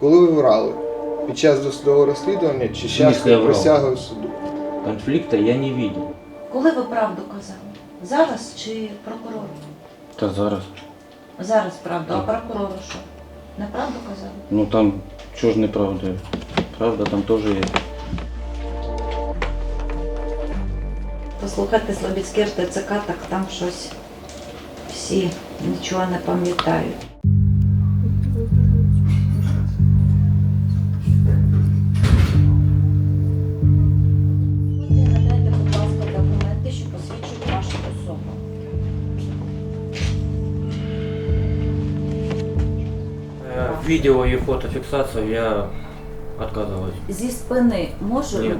Коли ви врали? Під час досудового розслідування чи час смислі я врав? присяги суду? Конфликта я не видел. Коли ви правду казали? Зараз чи прокурору? Та зараз. Зараз правду, а прокурору що? Неправду казали? Ну там чого ж неправда? Правда там теж є. Послухайте Слобідське РТЦК, так там щось всі нічого не пам'ятають. Видео и фотофиксацию я отказываюсь. Зі спини можу Ні.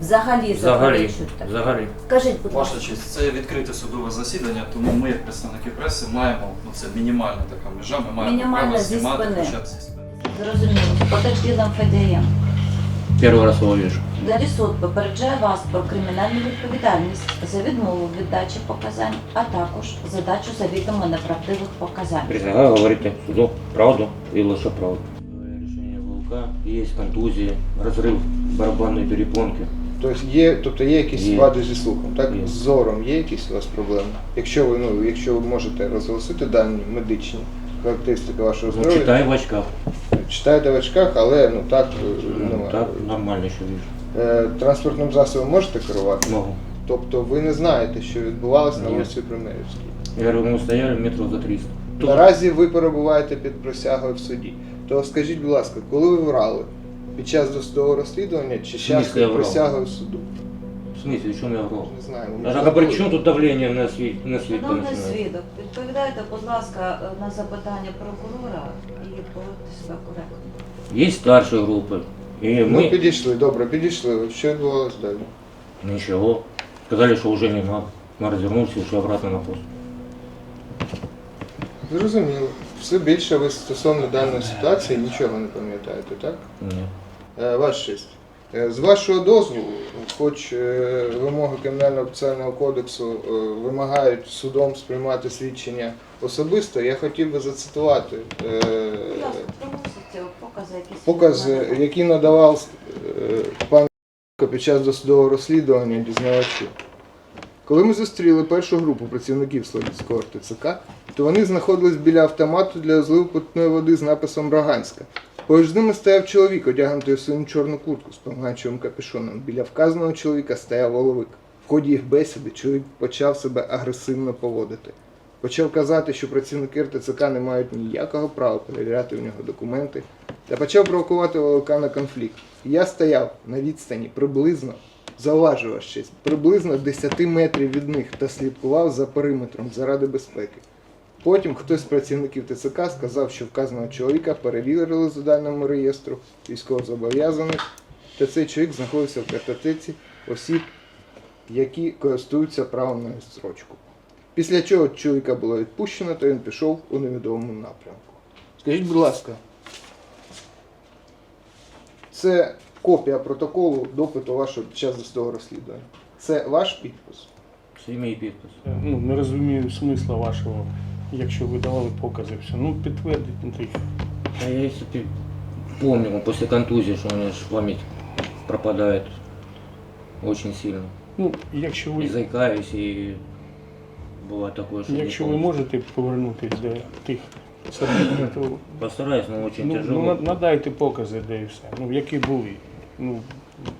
взагалі Взагалі. заперечувати? Взагалі. Кажіть, будь ласка. Ваша честь, це відкрите судове засідання, тому ми, як представники преси, маємо ну це мінімальна така межа. Ми маємо Мінімальна право зі знімати спини. хоча б зі спини. Зрозуміло. Потерпілим ФДЄ. Перший раз його вижу. Далі суд попереджає вас про кримінальну відповідальність за відмову в віддачі показань, а також за дачу завідомо неправдивих показань. Присягаю говорити суду правду і лише правду. Рішення ВЛК, є контузія, розрив барабанної перепонки. Тобто є, тобто є якісь Є. вади зі слухом, так? Є. З зором є якісь у вас проблеми? Якщо ви, ну, якщо ви можете розголосити дані медичні характеристики вашого Ну, здоров'я, читаю в очках. Читаєте в очках, але ну так, е, Ну, ну, так, нормально ще вижу. е, транспортним засобом можете керувати? Могу. Тобто ви не знаєте, що відбувалося на вулиці Примирівській. Я говорю, мы стояли метров за 300. Наразі ви перебуваєте під присягою в суді. То скажіть, будь ласка, коли ви врали? Під час досудового розслідування чи час під присягою в суду? В смысле, в чем я врал? Не знаю. А так, при чому тут давление на світ Шановний свідок, відповідайте, будь ласка, на запитання прокурора і поводьте себе коректно. Є старші групи. І Ну, ми підійшли, добре, підійшли. Що відбувалося далі? нічого. Сказали, що вже не надо. Я розвернувся і ушел обратно на пост. Зрозуміло. Все більше ви стосовно даної ситуації нічого не пам'ятаєте, так? Ні. Е, Ваш честь. Е, З вашого дозволу, хоч е, вимоги Кримінального процесуального кодексу е, вимагають судом сприймати свідчення особисто, я хотів би зацитувати покази, які надавав пан під час досудового розслідування дізнавачу. Коли ми зустріли першу групу працівників Слобідського РТЦК, то вони знаходились біля автомату для зливу питної води з написом Браганська. Поруч з ними стояв чоловік, одягнутий у синю чорну куртку з помаранчевим капюшоном. Біля вказаного чоловіка стояв воловик. В ході їх бесіди чоловік почав себе агресивно поводити. Почав казати, що працівники РТЦК не мають ніякого права перевіряти в нього документи, та почав провокувати воловика на конфлікт. Я стояв на відстані приблизно, зауважу вас щось, приблизно 10 метрів від них та слідкував за периметром заради безпеки. Потім хтось з працівників ТЦК сказав, що вказаного чоловіка перевірили за даними реєстру військовозобов'язаних, та цей чоловік знаходився в картотеці осіб, які користуються правом на відстрочку. Після чого чоловіка було відпущено, то він пішов у невідомому напрямку. Скажіть, будь ласка, це копія протоколу допиту вашого під час досудового розслідування. Це ваш підпис? Це мій підпис. Ну, не розумію смисла вашого, якщо ви давали покази все. Ну, підтвердіть їх. А я если ты помню, после контузии, что у меня ж память пропадает очень сильно. Ну, якщо И ви, заикаюсь, и бывает такое, что не якщо ви помню. можете повернутися до тих событий, то Постараюсь, но очень ну, тяжело. ну, на- надайте покази, де і все. Ну, які були. Ну,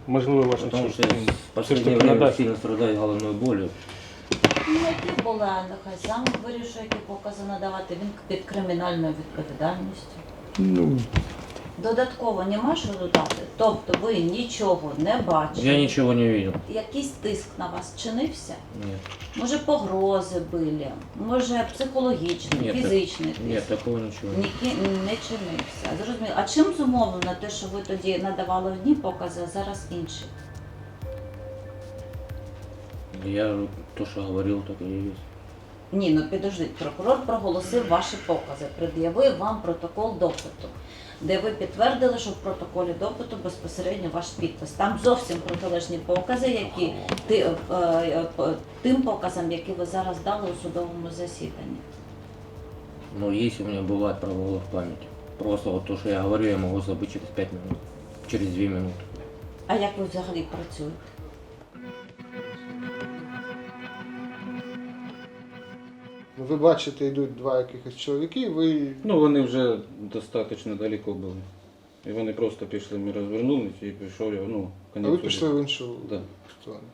можливо, ваша Потому честь. что я ну, в все ж последнее таки время надати. сильно страдаю головной болью. Ну, які були, нехай сам вирішує, які покази надавати, він під кримінальною відповідальністю. Ну, Додатково нема що додати. Тобто ви нічого не бачили. Я ничего не видел. Якийсь тиск на вас чинився? Нет, Може погрози були, може психологічний, Ні, фізичний тиск? нет, такого ничего. Ніки не чинився. Зрозуміло. А чим зумовлено те, що ви тоді надавали одні покази, а зараз інші? Я то, что говорил, так и есть. Ні, ну підождіть, прокурор проголосив ваші покази, пред'явив вам протокол допиту, де ви підтвердили, що в протоколі допиту безпосередньо ваш підпис. Там зовсім протилежні покази, які ти, е, е, п- тим показам, які ви зараз дали у судовому засіданні. Но есть у меня бывает провалы в памяти. Просто вот то, что я говорю, я могу забыть через 5 минут, через 2 минуты. А як ви взагалі працюєте? Ви бачите, йдуть два якихось чоловіки, ви Ну, вони вже достатньо далеко були. І вони просто пішли, ми розвернулися і пішов, ну, а ви пішли в іншу Да. сторону.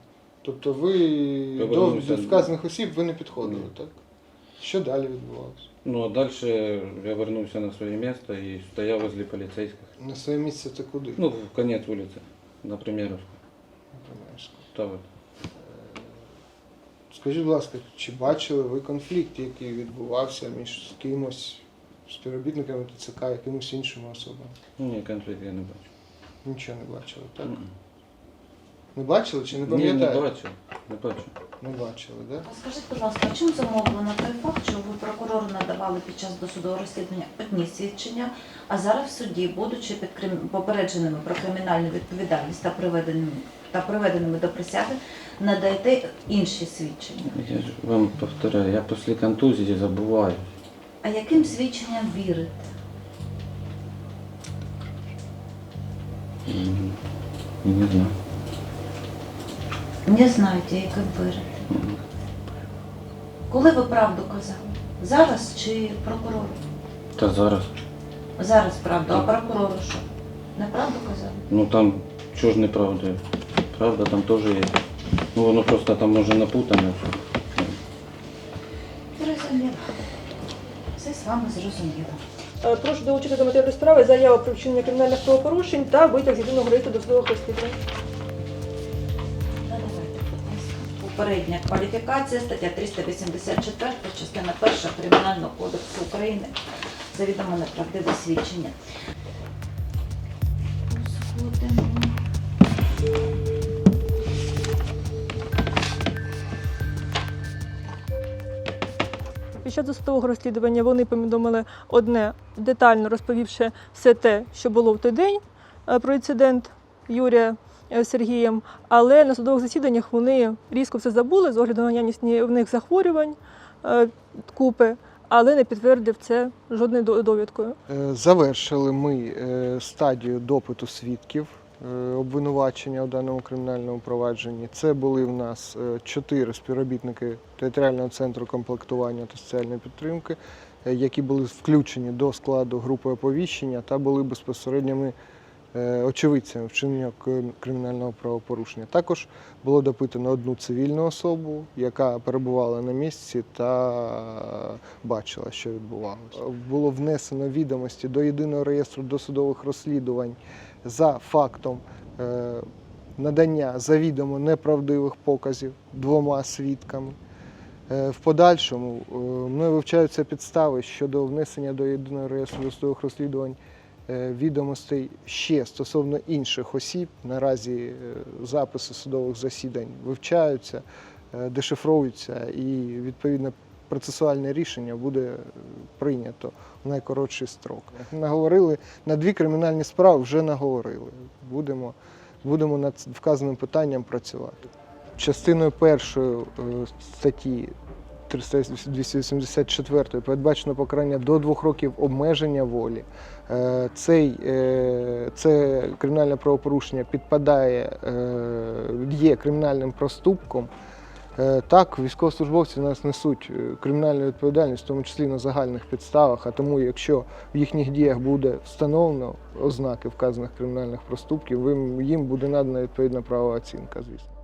Тобто ви до, до вказаних осіб ви не підходили, Ні. так? Що далі відбувалося? Ну, а далі я вернувся на своє місце і стояв возле поліцейських. На своє місце це куди? Ну, в конець вулиці, на Примєровську. Примерську. Та от. Скажіть, будь ласка, чи бачили ви конфлікт, який відбувався між кимось, співробітниками ТЦК, якимось іншими особами? Ні, конфлікт я не бачу. Нічого не бачили, так? Мгм. Не бачили чи не Ні, пам'ятаєте? не бачу, не бачу. Не бачили, так? А Скажіть, будь ласка, чим замовлено той факт, що ви прокурору надавали під час досудового розслідування одні свідчення, а зараз в суді, будучи під крим- попередженими про кримінальну відповідальність та приведеними та приведеними до присяги, надаєте інші свідчення? Я ж вам повторяю, я після контузії забуваю. А яким свідченням вірите? М, Не знаю. Не знаєте, яким вірите. Коли ви правду казали? Зараз чи прокурору? Та зараз. Зараз правду, а прокурору що? Неправду казали? Ну там чого ж неправда? Правда там теж є. Ну воно просто там може напутане. Зрозуміло. Все з вами зрозуміло. Е, Прошу долучити до матеріалу справи заява про вчинення кримінальних правопорушень та витяг з єдиного реєстру досудових розслідувань. Ласка. Попередня кваліфікація, стаття 384, частина 1 Кримінального кодексу України. Завідомо неправдиве свідчення. Під час досудового розслідування вони повідомили одне, детально розповівши все те, що було в той день е, про інцидент Юрія Сергієм, але на судових засіданнях вони різко все забули з огляду на наявність в них захворювань е, купи, але не підтвердив це жодною довідкою. Е, Завершили ми е, стадію допиту свідків е, обвинувачення у даному кримінальному провадженні. Це були в нас е, чотири співробітники територіального центру комплектування та соціальної підтримки, е, які були включені до складу групи оповіщення та були безпосередніми е, очевидцями вчинення кримінального правопорушення. Також було допитано одну цивільну особу, яка перебувала на місці та бачила, що відбувалося. Було внесено відомості до єдиного реєстру досудових розслідувань за фактом е, надання завідомо неправдивих показів двома свідками. Е, В подальшому е, мною вивчаються підстави щодо внесення до єдиного реєстру досудових розслідувань е, відомостей ще стосовно інших осіб. Наразі е, записи судових засідань вивчаються, е, дешифровуються і відповідно процесуальне рішення буде е, прийнято в найкоротший строк. Наговорили на дві кримінальні справи, вже наговорили. Будемо, будемо над вказаним питанням працювати. Частиною першої е, статті 284 передбачено покарання до двох років обмеження волі. Е, Цей, е, це кримінальне правопорушення підпадає, е, є кримінальним проступком. Так, військовослужбовці нас несуть кримінальну відповідальність, в тому числі на загальних підставах. А тому, якщо в їхніх діях буде встановлено ознаки вказаних кримінальних проступків, їм буде надана відповідна правова оцінка, звісно.